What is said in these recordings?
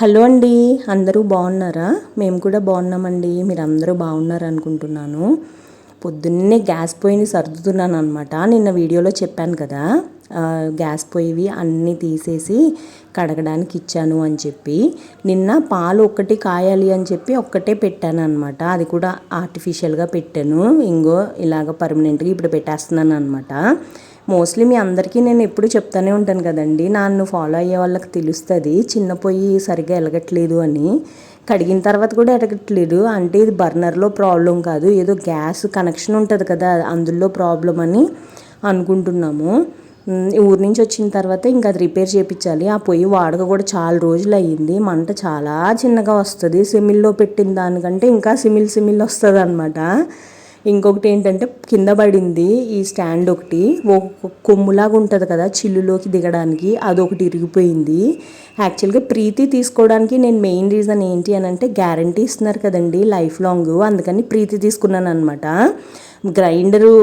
Hello అండి అందరూ బాగున్నారా? మేము కూడా బాగున్నామండి. మీరు అందరూ బాగున్నారు అనుకుంటున్నాను. పొద్దున్నే గ్యాస్ పొయ్యిని సర్దుతున్నాను అనమాట నిన్న వీడియోలో చెప్పాను కదా గ్యాస్ పొయ్యివి అన్నీ తీసేసి కడగడానికి ఇచ్చాను అని చెప్పి. నిన్న పాలు ఒక్కటి కాయాలి అని చెప్పి ఒక్కటే పెట్టాను అనమాట అది కూడా ఆర్టిఫిషియల్గా పెట్టాను. ఇంగో ఇలాగ పర్మనెంట్గా ఇప్పుడు పెట్టేస్తున్నాను అనమాట మోస్ట్లీ మీ అందరికీ నేను ఎప్పుడు చెప్తానే ఉంటాను కదండి. నన్ను ఫాలో అయ్యే వాళ్ళకి తెలుస్తుంది. చిన్న పొయ్యి సరిగ్గా ఎలగట్లేదు అని. కడిగిన తర్వాత కూడా ఎలగట్లేదు. అంటే ఇది బర్నర్లో ప్రాబ్లం కాదు. ఏదో గ్యాస్ కనెక్షన్ ఉంటుంది కదా అందులో ప్రాబ్లం అని అనుకుంటున్నాము. ఊరి నుంచి వచ్చిన తర్వాత ఇంకా అది రిపేర్ చేయించాలి ఆ పొయ్యి వాడక కూడా చాలా రోజులు అయ్యింది. మంట చాలా చిన్నగా వస్తుంది. సిమిల్లో పెట్టిన దానికంటే ఇంకా సిమిల్ సిమిల్ వస్తుంది అనమాట ఇంకొకటి ఏంటంటే కింద పడింది ఈ స్టాండ్ ఒకటి. ఒక కొమ్ములాగా ఉంటుంది కదా చిల్లులోకి దిగడానికి అదొకటి ఇరిగిపోయింది. యాక్చువల్గా ప్రీతి తీసుకోవడానికి నేను మెయిన్ రీజన్ ఏంటి అని అంటే గ్యారంటీ ఇస్తున్నారు కదండి లైఫ్ లాంగ్. అందుకని ప్రీతి తీసుకున్నాను అనమాట grinder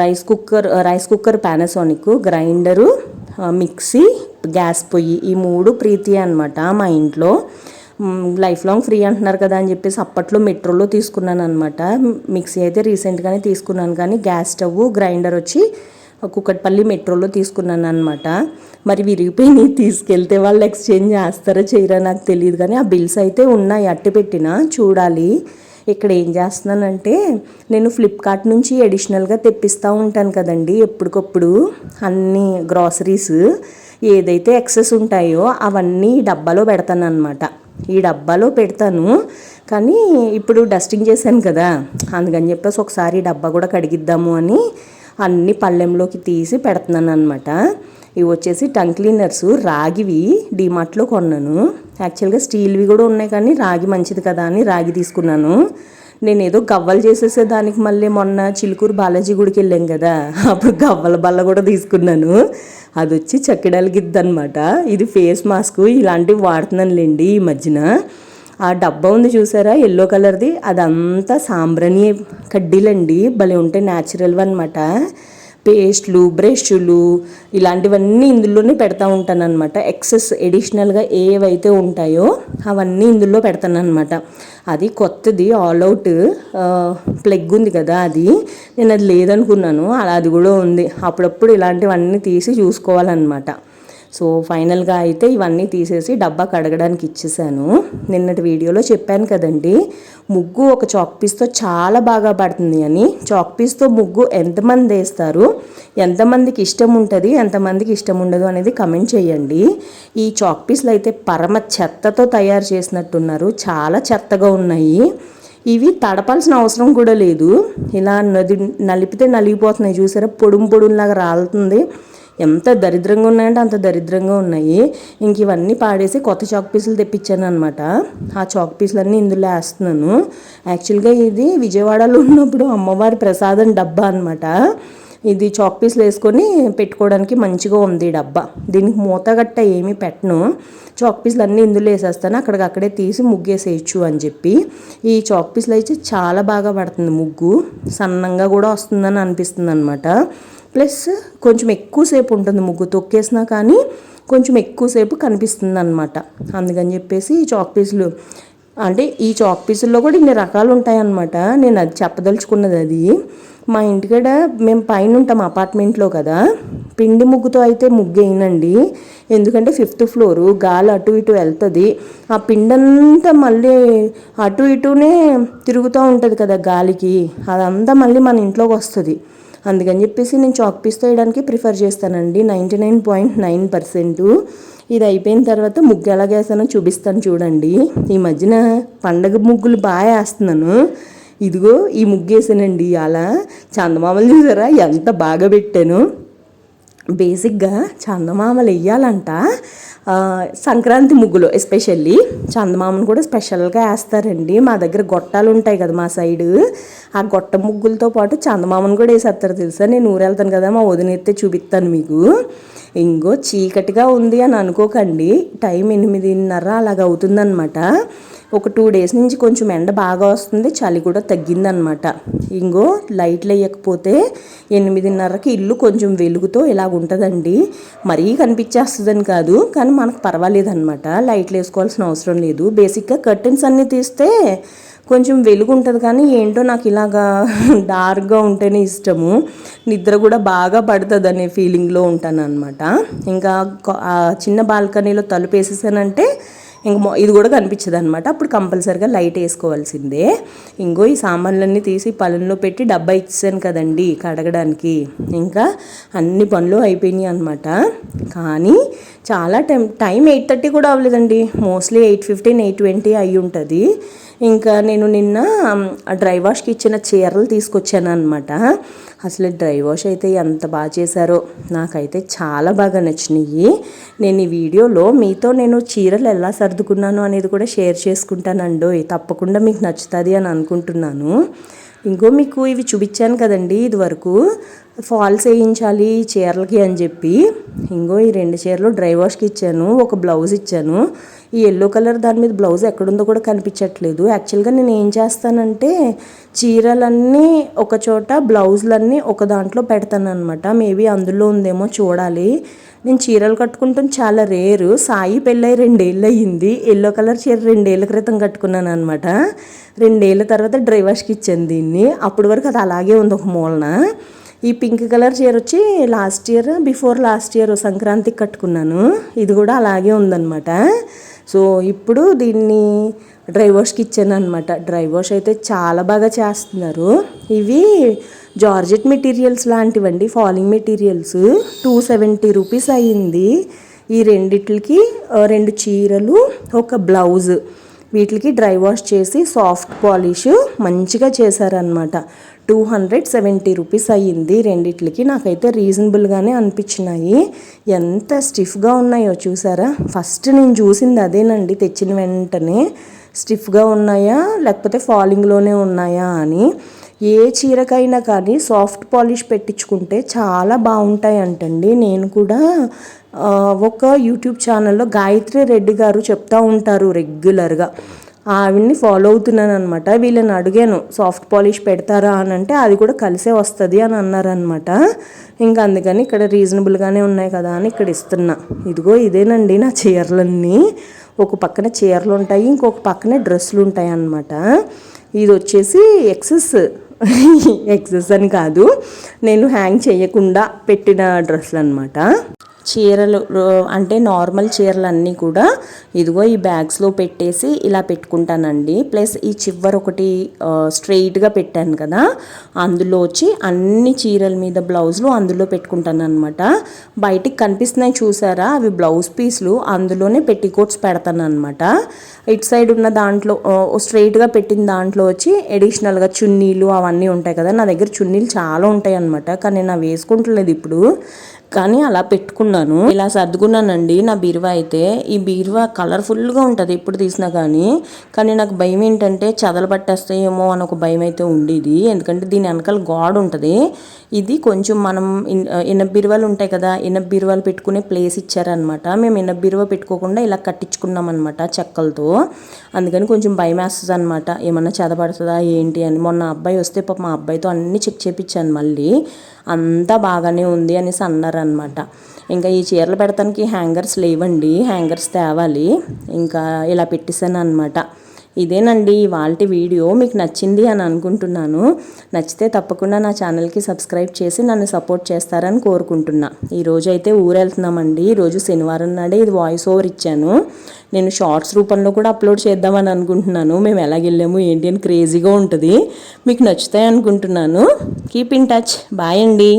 rice cooker rice cooker Panasonic grinder mixie gas పొయ్యి ఈ మూడు ప్రీతి అనమాట మా ఇంట్లో. లైఫ్ లాంగ్ ఫ్రీ అంటున్నారు కదా అని చెప్పేసి అప్పట్లో మెట్రోలో తీసుకున్నాను అనమాట మిక్సీ అయితే రీసెంట్గానే తీసుకున్నాను కానీ గ్యాస్ స్టవ్ గ్రైండర్ వచ్చి కుక్కట్పల్లి మెట్రోలో తీసుకున్నాను అనమాట మరి విరిగిపోయి తీసుకెళ్తే వాళ్ళు ఎక్స్చేంజ్ చేస్తారో చేయరా నాకు తెలియదు కానీ ఆ బిల్స్ అయితే ఉన్నాయి అట్టి పెట్టిన చూడాలి. ఇక్కడ ఏం చేస్తున్నానంటే నేను ఫ్లిప్కార్ట్ నుంచి అడిషనల్గా తెప్పిస్తూ ఉంటాను కదండి ఎప్పటికప్పుడు అన్ని గ్రాసరీస్ ఏదైతే ఎక్సెస్ ఉంటాయో అవన్నీ డబ్బాలో పెడతాను అనమాట ఈ డబ్బాలో పెడతాను. కానీ ఇప్పుడు డస్టింగ్ చేశాను కదా అందుకని చెప్పేసి ఒకసారి డబ్బా కూడా కడిగిద్దాము అని అన్ని పళ్ళెంలోకి తీసి పెడుతున్నాను అనమాట ఇవి వచ్చేసి టంగ్ క్లీనర్స్ రాగివి డీమార్ట్లో కొన్నాను. యాక్చువల్గా స్టీల్వి కూడా ఉన్నాయి కానీ రాగి మంచిది కదా అని రాగి తీసుకున్నాను. నేను ఏదో గవ్వలు చేసేసే దానికి మళ్ళీ మొన్న చిలుకూరు బాలాజీ గుడికి వెళ్ళాం కదా అప్పుడు గవ్వల బల్ల కూడా తీసుకున్నాను. అది వచ్చి చక్కెడాల గిద్ద అనమాట ఇది ఫేస్ మాస్క్ ఇలాంటివి వాడుతున్నానులేండి ఈ మధ్యన. ఆ డబ్బా ఉంది చూసారా? ఎల్లో కలర్ది. అదంతా సాంబ్రాణి కడ్డీలండి. భలే ఉంటాయి న్యాచురల్ అనమాట పేస్ట్లు బ్రష్లు ఇలాంటివన్నీ ఇందులోనే పెడతా ఉంటాను అనమాట ఎక్సెస్ ఎడిషనల్గా ఏవైతే ఉంటాయో అవన్నీ ఇందులో పెడతాను అనమాట అది కొత్తది ఆల్ అవుట్ ప్లగ్ ఉంది కదా అది. నేను అది లేదనుకున్నాను అలా అది కూడా ఉంది. అప్పుడప్పుడు ఇలాంటివన్నీ తీసి చూసుకోవాలన్నమాట. సో ఫైనల్గా అయితే ఇవన్నీ తీసేసి డబ్బా కడగడానికి ఇచ్చేసాను. నిన్నటి వీడియోలో చెప్పాను కదండి ముగ్గు ఒక చాక్ పీస్తో చాలా బాగా పడుతుంది అని. చాక్ పీస్తో ముగ్గు ఎంతమంది వేస్తారు ఎంతమందికి ఇష్టం ఉంటుంది ఎంతమందికి ఇష్టం ఉండదు అనేది కమెంట్ చేయండి. ఈ చాక్ పీస్లు అయితే పరమ చెత్తతో తయారు చేసినట్టున్నారు చాలా చెత్తగా ఉన్నాయి. ఇవి తడపాల్సిన అవసరం కూడా లేదు. ఇలా నది నలిపితే నలిగిపోతున్నాయి చూసారా? పొడుం పొడుంలాగా రాలుతుంది. ఎంత దరిద్రంగా ఉన్నాయంటే అంత దరిద్రంగా ఉన్నాయి. ఇంక ఇవన్నీ పాడేసి కొత్త చాక్ పీసులు తెప్పించాను అనమాట ఆ చాక్ పీసులన్నీ ఇందులో వేస్తున్నాను. యాక్చువల్గా ఇది విజయవాడలో ఉన్నప్పుడు అమ్మవారి ప్రసాదం డబ్బా అనమాట ఇది చాక్ పీస్లు వేసుకొని పెట్టుకోవడానికి మంచిగా ఉంది డబ్బా. దీనికి మూత గట్ట ఏమీ పెట్టను. చాక్ పీస్లు అన్నీ ఇందులో వేసేస్తాను. అక్కడికక్కడే తీసి ముగ్గేసేయచ్చు అని చెప్పి. ఈ చాక్ పీస్లు అయితే చాలా బాగా పడుతుంది ముగ్గు. సన్నంగా కూడా వస్తుందని అనిపిస్తుంది అనమాట ప్లస్ కొంచెం ఎక్కువసేపు ఉంటుంది ముగ్గు తొక్కేసినా కానీ కొంచెం ఎక్కువసేపు కనిపిస్తుంది అనమాట అందుకని చెప్పేసి ఈ చాక్ పీసులు అంటే ఈ చాక్ పీసుల్లో కూడా ఇన్ని రకాలు ఉంటాయన్నమాట. నేను అది చెప్పదలుచుకున్నది అది. మా ఇంటికాడ మేము పైన ఉంటాం అపార్ట్మెంట్లో కదా. పిండి ముగ్గుతో అయితే ముగ్గు వేయనండి. ఎందుకంటే ఫిఫ్త్ ఫ్లోరు గాలి అటు ఇటు వెళ్తుంది. ఆ పిండంతా మళ్ళీ అటు ఇటునే తిరుగుతూ ఉంటుంది కదా గాలికి. అదంతా మళ్ళీ మన ఇంట్లోకి వస్తుంది. అందుకని చెప్పేసి నేను చాక్ పీస్తో వేయడానికి ప్రిఫర్ చేస్తానండి. Ninety nine point nine percent. ఇది అయిపోయిన తర్వాత ముగ్గు ఎలా వేసానో చూపిస్తాను చూడండి. ఈ మధ్యన పండగ ముగ్గులు బాగా వేస్తున్నాను. ఇదిగో ఈ ముగ్గు వేసానండి అలా చందమామలు చూసారా? ఎంత బాగా పెట్టాను. బేసిక్గా చందమామలు వెయ్యాలంట. సంక్రాంతి ముగ్గులు ఎస్పెషల్లీ చందమామను కూడా స్పెషల్గా వేస్తారండి. మా దగ్గర గొట్టాలు ఉంటాయి కదా మా సైడు. ఆ గొట్ట ముగ్గులతో పాటు చందమామను కూడా వేసేస్తారు తెలుసా? నేను ఊరెళ్తాను వెళ్తాను కదా మా వదిన ఎత్తే చూపిస్తాను మీకు. ఇంకో చీకటిగా ఉంది అని అనుకోకండి. టైం ఎనిమిదిన్నర అలాగ అవుతుందన్నమాట. ఒక టూ డేస్ నుంచి కొంచెం ఎండ బాగా వస్తుంది చలి కూడా తగ్గిందనమాట ఇంకో లైట్లు వేయకపోతే ఎనిమిదిన్నరకి ఇల్లు కొంచెం వెలుగుతో ఇలా ఉంటుందండి. మరీ కనిపించేస్తుందని కాదు కానీ మనకు పర్వాలేదన్నమాట. లైట్లు వేసుకోవాల్సిన అవసరం లేదు. బేసిక్గా కర్టెన్స్ అన్నీ తీస్తే కొంచెం వెలుగు ఉంటుంది కానీ ఏంటో నాకు ఇలాగా డార్క్గా ఉంటేనే ఇష్టము. నిద్ర కూడా బాగా పడుతుంది అనే ఫీలింగ్లో ఉంటాను అనమాట ఇంకా చిన్న బాల్కనీలో తలుపు వేసేసానంటే ఇంక ఇది కూడా కనిపించదు అనమాట అప్పుడు కంపల్సరిగా లైట్ వేసుకోవాల్సిందే. ఇంకో ఈ సామాన్లన్నీ తీసి పళ్ళల్లో పెట్టి డబ్బా ఇచ్చాను కదండి కడగడానికి. ఇంకా అన్ని పనులు అయిపోయినాయి అనమాట కానీ చాలా టైం టైం ఎయిట్ థర్టీ కూడా అవ్వలేదండి. Mostly eight fifteen eight twenty అయి ఉంటుంది ఇంకా నేను నిన్న ఆ డ్రై వాష్కి ఇచ్చిన చీరలు తీసుకొచ్చాను అనమాట అసలు డ్రై వాష్ అయితే ఎంత బాగా చేశారో నాకైతే చాలా బాగా నచ్చినాయి నేను ఈ వీడియోలో మీతో నేను చీరలు ఎలా సర్దుకున్నాను అనేది కూడా షేర్ చేసుకుంటానండి తప్పకుండా మీకు నచ్చుతుంది అని అనుకుంటున్నాను. ఇంకో మీకు ఇవి చూపించాను కదండి ఇదివరకు. ఫాల్స్ వేయించాలి చీరలకి అని చెప్పి. ఇంకో ఈ రెండు చీరలు డ్రై వాష్కి ఇచ్చాను ఒక బ్లౌజ్ ఇచ్చాను. ఈ ఎల్లో కలర్ దాని మీద బ్లౌజ్ ఎక్కడుందో కూడా కనిపించట్లేదు. యాక్చువల్గా నేను ఏం చేస్తానంటే చీరలన్నీ ఒక చోట బ్లౌజులన్నీ ఒక దాంట్లో పెడతాను అనమాట మేబీ అందులో ఉందేమో చూడాలి. నేను చీరలు కట్టుకుంటాం చాలా రేరు. సాయి పెళ్ళై రెండేళ్ళు అయ్యింది ఎల్లో కలర్ చీర రెండేళ్ళ క్రితం కట్టుకున్నాను అనమాట రెండేళ్ళ తర్వాత డ్రై వాష్కి ఇచ్చాను దీన్ని. అప్పటి వరకు అది అలాగే ఉంది ఒక మూలన. ఈ పింక్ కలర్ చీర వచ్చి last year before last year సంక్రాంతికి కట్టుకున్నాను. ఇది కూడా అలాగే ఉందన్నమాట. సో ఇప్పుడు దీన్ని డ్రై వాష్కి ఇచ్చాను అనమాట డ్రై వాష్ అయితే చాలా బాగా చేస్తున్నారు. ఇవి georgette materials లాంటివండి. Falling materials. Two seventy rupees అయ్యింది. ఈ రెండిట్లకి రెండు చీరలు ఒక బ్లౌజ్. వీటికి డ్రై వాష్ చేసి సాఫ్ట్ పాలిష్ మంచిగా చేశారనమాట టూ హండ్రెడ్ సెవెంటీ రూపీస్ అయ్యింది. రెండిట్లకి నాకైతే రీజనబుల్గానే అనిపించినాయి. ఎంత స్టిఫ్గా ఉన్నాయో చూసారా? ఫస్ట్ నేను చూసింది అదేనండి. తెచ్చిన వెంటనే స్టిఫ్గా ఉన్నాయా? లేకపోతే ఫాలింగ్లోనే ఉన్నాయా అని. ఏ చీరకైనా కానీ సాఫ్ట్ పాలిష్ పెట్టించుకుంటే చాలా బాగుంటాయి అంటండి నేను కూడా ఒక యూట్యూబ్ ఛానల్లో గాయత్రి రెడ్డి గారు చెప్తా ఉంటారు రెగ్యులర్గా. ఆవిడ్ని ఫాలో అవుతున్నాను అనమాట వీళ్ళని అడిగాను సాఫ్ట్ పాలిష్ పెడతారా? అని అంటే అది కూడా కలిసే వస్తుంది అని అన్నారనమాట ఇంకా అందుకని ఇక్కడ రీజనబుల్గానే ఉన్నాయి కదా అని ఇక్కడ ఇస్తున్నా. ఇదిగో ఇదేనండి నా చీరలన్నీ. ఒక పక్కన చీరలు ఉంటాయి ఇంకొక పక్కనే డ్రెస్సులు ఉంటాయి అన్నమాట ఇది వచ్చేసి ఎక్సెస్. ఎక్సెస్ అని కాదు. నేను హ్యాంగ్ చేయకుండా పెట్టిన డ్రెస్సులు అనమాట చీరలు అంటే నార్మల్ చీరలు అన్నీ కూడా ఇదిగో ఈ బ్యాగ్స్లో పెట్టేసి ఇలా పెట్టుకుంటానండి. ప్లస్ ఈ చివర ఒకటి స్ట్రెయిట్గా పెట్టాను కదా అందులో వచ్చి అన్ని చీరల మీద బ్లౌజులు అందులో పెట్టుకుంటాను అనమాట బయటికి కనిపిస్తున్నాయి చూసారా? అవి బ్లౌజ్ పీస్లు అందులోనే పెట్టికోట్స్ పెడతాను అనమాట ఇటు సైడ్ ఉన్న దాంట్లో స్ట్రెయిట్గా పెట్టిన దాంట్లో వచ్చి ఎడిషనల్గా చున్నీలు అవన్నీ ఉంటాయి కదా నా దగ్గర చున్నీలు చాలా ఉంటాయి అనమాట కానీ నేను అవి వేసుకుంటలేదు ఇప్పుడు. కానీ అలా పెట్టుకున్నాను. ఇలా సర్దుకున్నానండి నా బీరువా అయితే. ఈ బీరువా కలర్ఫుల్గా ఉంటుంది ఎప్పుడు తీసినా కానీ. కానీ నాకు భయం ఏంటంటే చదలు పట్టేస్తాయేమో అని ఒక భయం అయితే ఉండేది. ఎందుకంటే దీని వెనకాల గోడ ఉంటుంది. ఇది కొంచెం మనం ఇన్- ఇనప బీరువాలు ఉంటాయి కదా ఇనప బీరువాలు పెట్టుకునే ప్లేస్ ఇచ్చారనమాట మేము ఇనప బీరువా పెట్టుకోకుండా ఇలా కట్టించుకున్నాం అనమాట చెక్కలతో. అందుకని కొంచెం భయం వేస్తుంది అనమాట ఏమన్నా చదపడుతుందా ఏంటి అని. మొన్న అబ్బాయి వస్తే పాప మా అబ్బాయితో అన్ని చెక్ చేపించాను మళ్ళీ. అంతా బాగానే ఉంది అనేసి అన్నారు అనమాట ఇంకా ఈ చీరలు పెడతానికి హ్యాంగర్స్ లేవండి హ్యాంగర్స్ తేవాలి. ఇంకా ఇలా పెట్టేశాను అనమాట ఇదేనండి వాళ్ళ వీడియో. మీకు నచ్చింది అని అనుకుంటున్నాను. నచ్చితే తప్పకుండా నా ఛానల్కి సబ్స్క్రైబ్ చేసి నన్ను సపోర్ట్ చేస్తారని కోరుకుంటున్నా. ఈరోజు అయితే ఊరు వెళ్తున్నామండి ఈరోజు శనివారం నాడే ఇది వాయిస్ ఓవర్ ఇచ్చాను. నేను షార్ట్స్ రూపంలో కూడా అప్లోడ్ చేద్దామని అనుకుంటున్నాను. మేము ఎలాగెళ్ళాము ఏంటి అని క్రేజీగా ఉంటుంది. మీకు నచ్చుతాయి అనుకుంటున్నాను. కీప్ ఇన్ టచ్ బాయ్ అండి.